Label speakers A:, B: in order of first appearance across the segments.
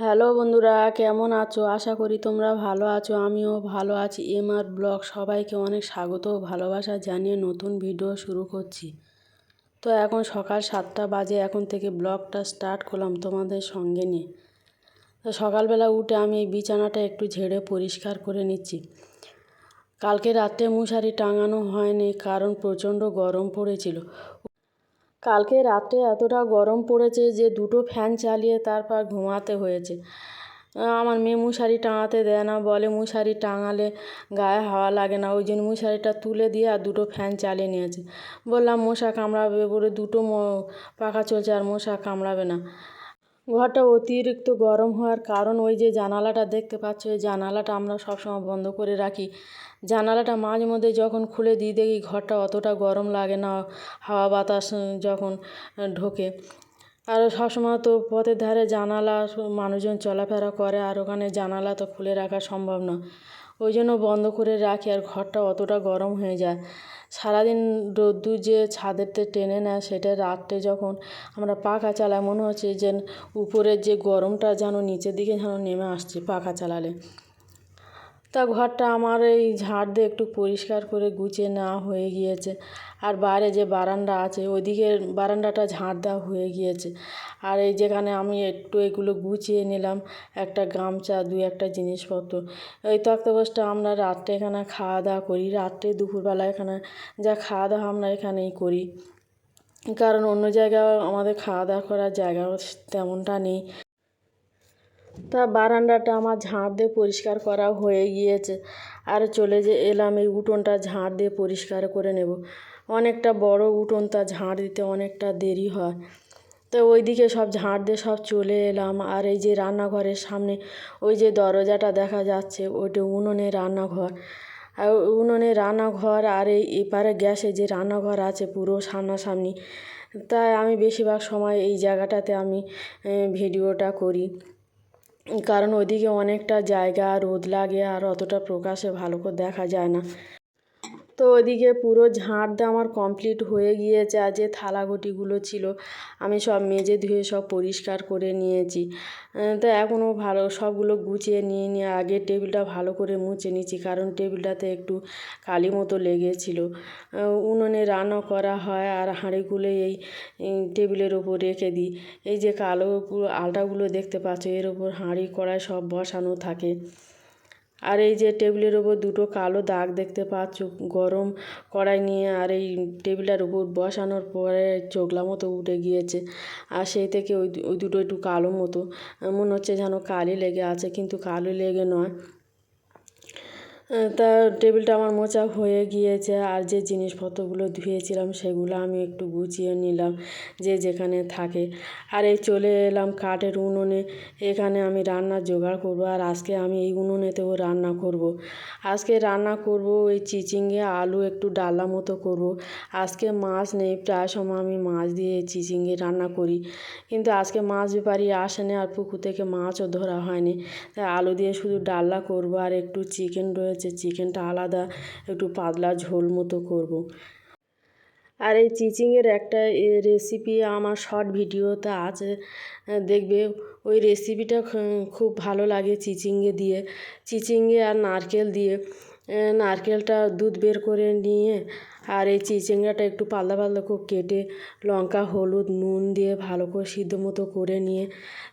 A: Hello বন্ধুরা, কেমন আছো? আশা করি তোমরা ভালো আছো, আমিও ভালো আছি। এম আর ব্লগ সবাইকে অনেক স্বাগত ভালোবাসা জানিয়ে নতুন ভিডিও শুরু করছি। তো এখন সকাল সাতটা বাজে, এখন থেকে ব্লগটা স্টার্ট করলাম তোমাদের সঙ্গে নিয়ে। তো সকালবেলা উঠে আমি এই বিছানাটা একটু ঝেড়ে পরিষ্কার করে নিচ্ছি। কালকে রাত্রে মশারি টাঙানো হয়নি, কারণ প্রচণ্ড গরম পড়েছিল। কালকে রাতে এতটা গরম পড়েছে যে দুটো ফ্যান চালিয়ে তারপর ঘুমাতে হয়েছে। আমার মেয়ে মশারি টাঙাতে দেয় না, বলে মশারি টাঙালে গায়ে হাওয়া লাগে না, ওই জন্য মশারিটা তুলে দিয়ে আর দুটো ফ্যান চালিয়ে নিয়েছে। বললাম, মশা কামড়াবে বলে দুটো পাখা চলছে আর মশা কামড়াবে না। ঘরটা অতিরিক্ত গরম হওয়ার কারণ ওই যে জানালাটা দেখতে পাচ্ছ ওই জানালাটা আমরা সবসময় বন্ধ করে রাখি। জানালাটা মাঝে মধ্যে যখন খুলে দিই, দেখি ঘরটা অতটা গরম লাগে না, হাওয়া বাতাস যখন ঢোকে। আর সবসময় তো পথের ধারে জানালা মানুষজন চলাফেরা করে, আর ওখানে জানালা তো খুলে রাখা সম্ভব না। ওই জন্য বন্ধ করে রাখি আর ঘরটা অতটা গরম হয়ে যায়। সারাদিন রোদ্দুর যে ছাদেরতে টেনে নেয় সেটা রাত্রে যখন আমরা পাখা চালাই, মনে হচ্ছে যে উপরের যে গরমটা যেন নিচের দিকে যেন নেমে আসছে পাখা চালালে। তা ঘরটা আমার এই ঝাড় দিয়ে একটু পরিষ্কার করে গুছিয়ে নেওয়া হয়ে গিয়েছে। আর বাইরে যে বারান্দা আছে, ওইদিকে বারান্দাটা ঝাড় দেওয়া হয়ে গিয়েছে। আর এই যেখানে আমি একটু এগুলো গুছিয়ে নিলাম, একটা গামছা দু একটা জিনিসপত্র। এই তক্তপোষটা আমরা রাত্রে এখানে খাওয়া দাওয়া করি। রাত্রে দুপুরবেলা এখানে যা খাওয়া দাওয়া আমরা এখানেই করি। কারণ অন্য জায়গায় আমাদের খাওয়া দাওয়া করার জায়গা তেমনটা নেই। তা বারান্দাটা আমার ঝাঁট দিয়ে পরিষ্কার করা হয়ে গিয়েছে। আর চলে যে এলাম, এই উঠোনটা ঝাঁট দিয়ে পরিষ্কার করে নেব। অনেকটা বড় উঠোন, তা ঝাঁট দিতে অনেকটা দেরি হয়। তো ওইদিকে সব ঝাঁট দিয়ে সব চলে এলাম। আর এই যে রান্নাঘরের সামনে ওই যে দরজাটা দেখা যাচ্ছে, ওইটা উনুনে রান্নাঘর। আর উনুনে রান্নাঘর, আর এই এপারে গ্যাসে যে রান্নাঘর আছে পুরো সামনাসামনি। তাই আমি বেশিরভাগ সময় এই জায়গাটাতে আমি ভিডিওটা করি। কারণ ওইদিকে অনেকটা জায়গা রোদ লাগে আর অতটা প্রকাশে ভালো করে দেখা যায় না। তো ওইদিকে পুরো ঝাঁট দেওয়া আমার কমপ্লিট হয়ে গিয়েছে আর যে থালাগুটিগুলো ছিল, আমি সব মেজে ধুয়ে সব পরিষ্কার করে নিয়েছি। তো এখনও ভালো, সবগুলো গুছিয়ে নিয়ে নিয়ে আগে টেবিলটা ভালো করে মুছে নিচ্ছি কারণ টেবিলটাতে একটু কালি মতো লেগেছিলো। উনুনে রান্না করা হয় আর হাঁড়িগুলো এই টেবিলের ওপর রেখে দিই। এই যে কালো আলটাগুলো দেখতে পাচ্ছ, এর ওপর হাঁড়ি কড়াই সব বসানো থাকে। আর এই যে টেবিলের ওপর দুটো কালো দাগ দেখতে পাচ্ছ, গরম কড়াই নিয়ে আর এই টেবিলের উপর বসানোর পরে চোখলা মতো উঠে গিয়েছে। আর সেই থেকে ওই ওই দুটো একটু কালো মতো। মনে হচ্ছে যেন কালি লেগে আছে, কিন্তু কালি লেগে নয়। তা টেবিলটা আমার মোচা হয়ে গিয়েছে আর যে জিনিসপত্রগুলো ধুয়েছিলাম সেগুলো আমি একটু গুছিয়ে নিলাম যে যেখানে থাকে আর এই চলে এলাম কাঠের উনুনে, এখানে আমি রান্নার জোগাড় করব আর আজকে আমি এই উনুনেতেও রান্না করব। আজকে রান্না করব ওই চিচিঙ্গে আলু একটু ডালা মতো করব। আজকে মাছ নেই, প্রায় সময় আমি মাছ দিয়ে চিচিঙ্গে রান্না করি কিন্তু আজকে মাছ ব্যাপারী আসেনি আর পুকুর থেকে মাছও ধরা হয়নি তাই আলু দিয়ে শুধু ডাল্লা করব আর একটু চিকেন রয়েছে হচ্ছে চিকেনটা আলাদা, একটু পাতলা ঝোল মতো করব। আর এই চিচিংয়ের একটা রেসিপি আমার শর্ট ভিডিওতে আছে দেখবে ওই রেসিপিটা খুব ভালো লাগে চিচিঙ্গে দিয়ে চিচিঙ্গে আর নারকেল দিয়ে নারকেলটা দুধ বের করে নিয়ে আর এই চিচিঙ্গাটা একটু পাতলা পাতলা করে কেটে লঙ্কা, হলুদ, নুন দিয়ে ভালো করে সিদ্ধ মতো করে নিয়ে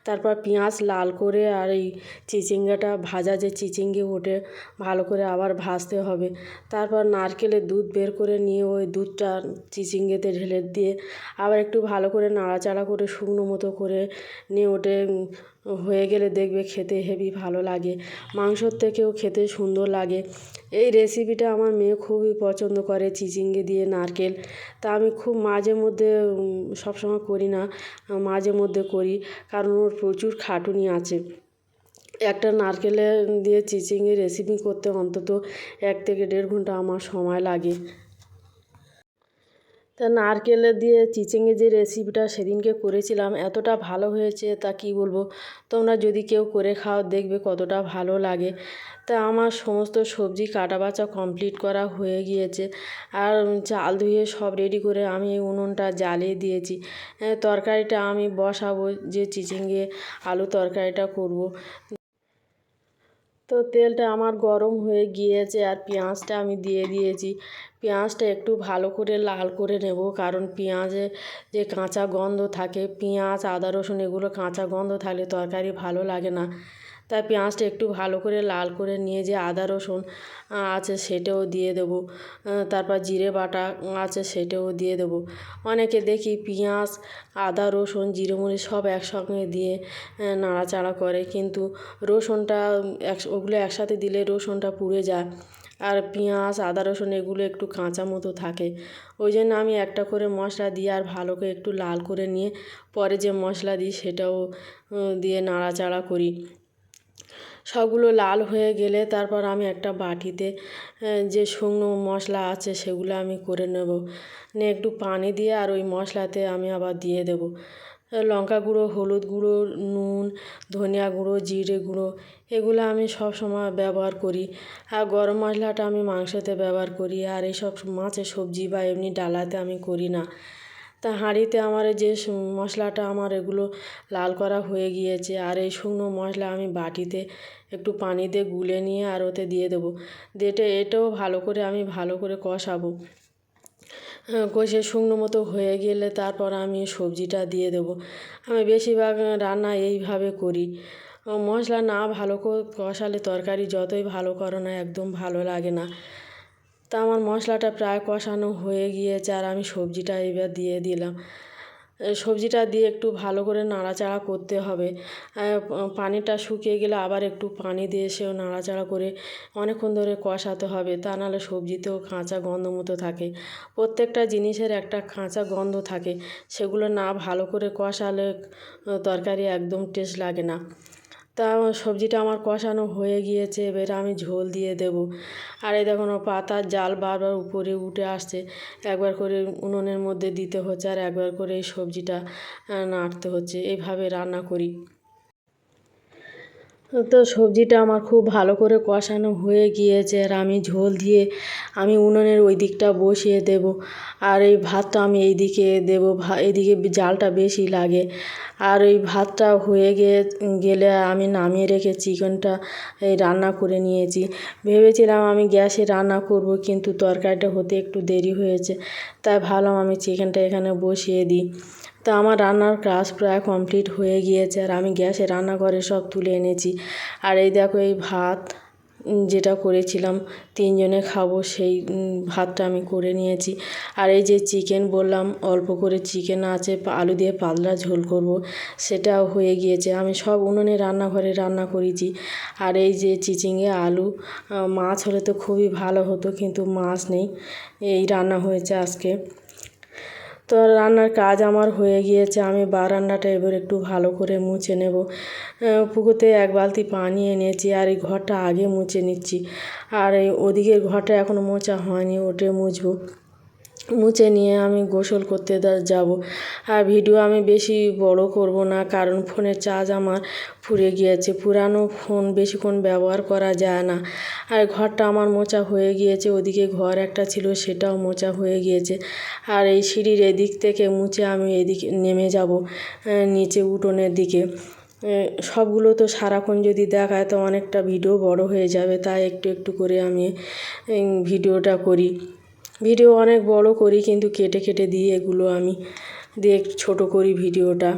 A: তারপর পেঁয়াজ লাল করে আর এই চিচিঙ্গাটা ভাজা যে চিচিঙ্গে ওঠে ভালো করে আবার ভাজতে হবে। তারপর নারকেলের দুধ বের করে নিয়ে ওই দুধটা চিচিঙ্গেতে ঢেলে দিয়ে আবার একটু ভালো করে নাড়াচাড়া করে শুকনো মতো করে নিয়ে ওটে হয়ে গেলে দেখবে খেতে হেভি ভালো লাগে। মাংসর থেকেও খেতে সুন্দর লাগে। এই রেসিপিটা আমার মেয়ে খুবই পছন্দ করে চিচিঙ্গে দিয়ে নারকেল। তা আমি খুব মাঝে মধ্যে সবসময় করি না। মাঝে মধ্যে করি, কারণ ওর প্রচুর খাটুনি আছে। একটা নারকেলের দিয়ে চিচিঙ্গে রেসিপি করতে অন্তত এক থেকে দেড় ঘণ্টা আমার সময় লাগে। তা নারকেলে দিয়ে চিচিঙ্গে যে রেসিপিটা সেদিনকে করেছিলাম, এতটা ভালো হয়েছে তা কি বলব? তোমরা যদি কেউ করে খাও, দেখবে কতটা ভালো লাগে। তা আমার সমস্ত সবজি কাটা বাচা কমপ্লিট করা হয়ে গিয়েছে। আর চাল ধুয়ে সব রেডি করে আমি উনুনটা জ্বালিয়ে দিয়েছি। তরকারিটা আমি বসাবো যে চিচিঙ্গে আলু তরকারিটা করব। তো তেলটা আমার গরম হয়ে গিয়েছে আর পেঁয়াজটা আমি দিয়ে দিয়েছি। পেঁয়াজটা একটু ভালো করে লাল করে নেব কারণ পেঁয়াজে যে কাঁচা গন্ধ থাকে, পেঁয়াজ, আদা, রসুন এগুলো কাঁচা গন্ধ থাকলে তরকারি ভালো লাগে না। তাই পেঁয়াজটা একটু ভালো করে লাল করে নিয়ে যে আদা, রসুন আছে সেটাও দিয়ে দেবো। তারপর জিরে বাটা আছে সেটাও দিয়ে দেবো। অনেকে দেখি পেঁয়াজ, আদা, রসুন জিরে সব একসঙ্গে দিয়ে নাড়াচাড়া করে কিন্তু রসুনটা এক, ওগুলো একসাথে দিলে রসুনটা পুড়ে যায়। আর পেঁয়াজ, আদা, রসুন এগুলো একটু কাঁচা মতো থাকে। ওই জন্য আমি একটা করে মশলা দিয়ে আর ভালো করে একটু লাল করে নিয়ে পরে যে মশলা দিই সেটাও দিয়ে নাড়াচাড়া করি। সবগুলো লাল হয়ে গেলে তারপর আমি একটা বাটিতে যে শুকনো মশলা আছে সেগুলো আমি করে নেব। নিয়ে একটু পানি দিয়ে আর ওই মশলাতে আমি আবার দিয়ে দেবো। লঙ্কা গুঁড়ো, হলুদ গুঁড়ো, নুন, ধনিয়া গুঁড়ো, জিরে গুঁড়ো এগুলো আমি সব সময় ব্যবহার করি। আর গরম মশলাটা আমি মাংসতে ব্যবহার করি। আর এইসব মাছের সবজি বা এমনি ডালাতে আমি করি না। তা হাঁড়িতে আমার যে মশলাটা আমার এগুলো লাল করা হয়ে গিয়েছে আর এই শুকনো মশলা আমি বাটিতে একটু পানি দিয়ে গুলে নিয়ে আর ওতে দিয়ে দেবো। দিয়ে এটাও ভালো করে আমি ভালো করে কষাবো। কষে শুকনো মতো হয়ে গেলে তারপর আমি সবজিটা দিয়ে দেবো। আমি বেশিরভাগ রান্না এইভাবে করি। মশলা না ভালো করে কষালে তরকারি যতই ভালো করো না একদম ভালো লাগে না। তা আমার মশলাটা প্রায় কষানো হয়ে গিয়েছে আর আমি সবজিটা এবার দিয়ে দিলাম। সবজিটা দিয়ে একটু ভালো করে নাড়াচাড়া করতে হবে। পানিটা শুকিয়ে গেলে আবার একটু পানি দিয়ে সেও নাড়াচাড়া করে অনেকক্ষণ ধরে কষাতে হবে। তা নাহলে সবজিতেও কাঁচা গন্ধ মতো থাকে। প্রত্যেকটা জিনিসের একটা কাঁচা গন্ধ থাকে। সেগুলো না ভালো করে কষালে তরকারি একদম টেস্ট লাগে না। তা আমার সবজিটা আমার কষানো হয়ে গিয়েছে, এবার আমি ঝোল দিয়ে দেবো। আর এই দেখুন পাতার জাল বারবার উপরে উঠে আসছে। একবার করে উনুনের মধ্যে দিতে হচ্ছে আর একবার করে এই সবজিটা নাড়তে হচ্ছে। এইভাবে রান্না করি। তো সবজিটা আমার খুব ভালো করে কষানো হয়ে গিয়েছে আর আমি ঝোল দিয়ে আমি উনুনের ওই দিকটা বসিয়ে দেব। আর এই ভাতটা আমি এই দিকে দেবো এদিকে জালটা বেশি লাগে। আর ওই ভাতটা হয়ে গিয়ে গেলে আমি নামিয়ে রেখে চিকেনটা এই রান্না করে নিয়েছি। ভেবেছিলাম আমি গ্যাসে রান্না করব কিন্তু তরকারিটা হতে একটু দেরি হয়েছে, তাই ভাবলাম আমি চিকেনটা এখানে বসিয়ে দিই। তা আমার রান্নার কাজ প্রায় কমপ্লিট হয়ে গিয়েছে আর আমি গ্যাসে রান্নাঘরে সব তুলে এনেছি। আর এই দেখো এই ভাত যেটা করেছিলাম, তিনজনে খাব সেই ভাতটা আমি করে নিয়েছি। আর এই যে চিকেন বললাম, অল্প করে চিকেন আছে আলু দিয়ে পাতলা ঝোল করব, সেটাও হয়ে গিয়েছে। আমি সব উনুনে রান্নাঘরে রান্না করেছি। আর এই যে চিচিঙ্গে আলু মাছ হলে তো খুবই ভালো হতো, কিন্তু মাছ নেই। এই রান্না হয়েছে আজকে। তো রান্নার কাজ আমার হয়ে গিয়েছে, আমি বারান্দাটা এবার একটু ভালো করে মুছে নেব। পুকুরতে এক বালতি পানি এনেছি আর এই ঘরটা আগে মুছে নিচ্ছি। আর এই ওদিকের ঘরটা এখনও মোছা হয়নি, ওটা মুছবো। মুছে নিয়ে আমি গোসল করতে যাব। আর ভিডিও আমি বেশি বড় করব না, কারণ ফোনের চার্জ আমার ফুরিয়ে গিয়েছে। পুরানো ফোন বেশিক্ষণ ব্যবহার করা যায় না। আর ঘরটা আমার মোছা হয়ে গিয়েছে, ওদিকে ঘর একটা ছিল সেটাও মোছা হয়ে গিয়েছে। আর এই সিঁড়ির এদিক থেকে মুছে আমি এদিকে নেমে যাব নিচে উঠোনের দিকে। সবগুলো তো সারাক্ষণ যদি দেখায় তো অনেকটা ভিডিও বড় হয়ে যাবে, তাই একটু একটু করে আমি ভিডিওটা করি। ভিডিও অনেক বড় করি কিন্তু কেটে কেটে দিই এগুলো আমি দিয়ে ছোট করি ভিডিওটা।